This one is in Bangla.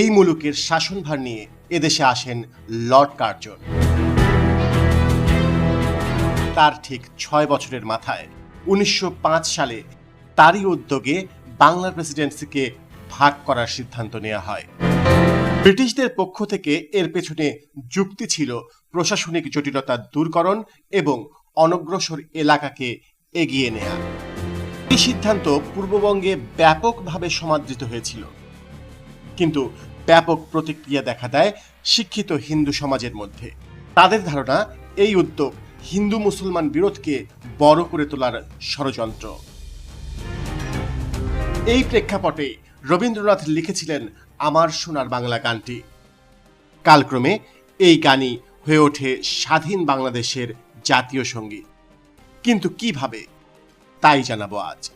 এই মুলুকের শাসনভার নিয়ে এদেশে আসেন লর্ড কার্জন। তার ঠিক ছয় বছরের মাথায় উনিশশো পাঁচ সালে তারই উদ্যোগে বাংলার প্রেসিডেন্সিকে ভাগ করার সিদ্ধান্ত নেওয়া হয়। ব্রিটিশদের পক্ষ থেকে এর পেছনে যুক্তি ছিল প্রশাসনিক জটিলতা দূরকরণ এবং অনগ্রসর এলাকাকে এগিয়ে নেয়া। এই সিদ্ধান্ত পূর্ববঙ্গে ব্যাপকভাবে সমাদৃত হয়েছিল। কিন্তু ব্যাপক প্রতিক্রিয়া দেখা দেয় শিক্ষিত হিন্দু সমাজের মধ্যে। তাদের ধারণা, এই উদ্যোগ হিন্দু মুসলমান বিরোধকে বড় করে তোলার ষড়যন্ত্র। এই প্রেক্ষাপটে রবীন্দ্রনাথ লিখেছিলেন আমার সোনার বাংলা গানটি। কালক্রমে এই গানই হয়ে ওঠে স্বাধীন বাংলাদেশের জাতীয় সংগীত। কিন্তু কীভাবে? তাই জানাব আজ।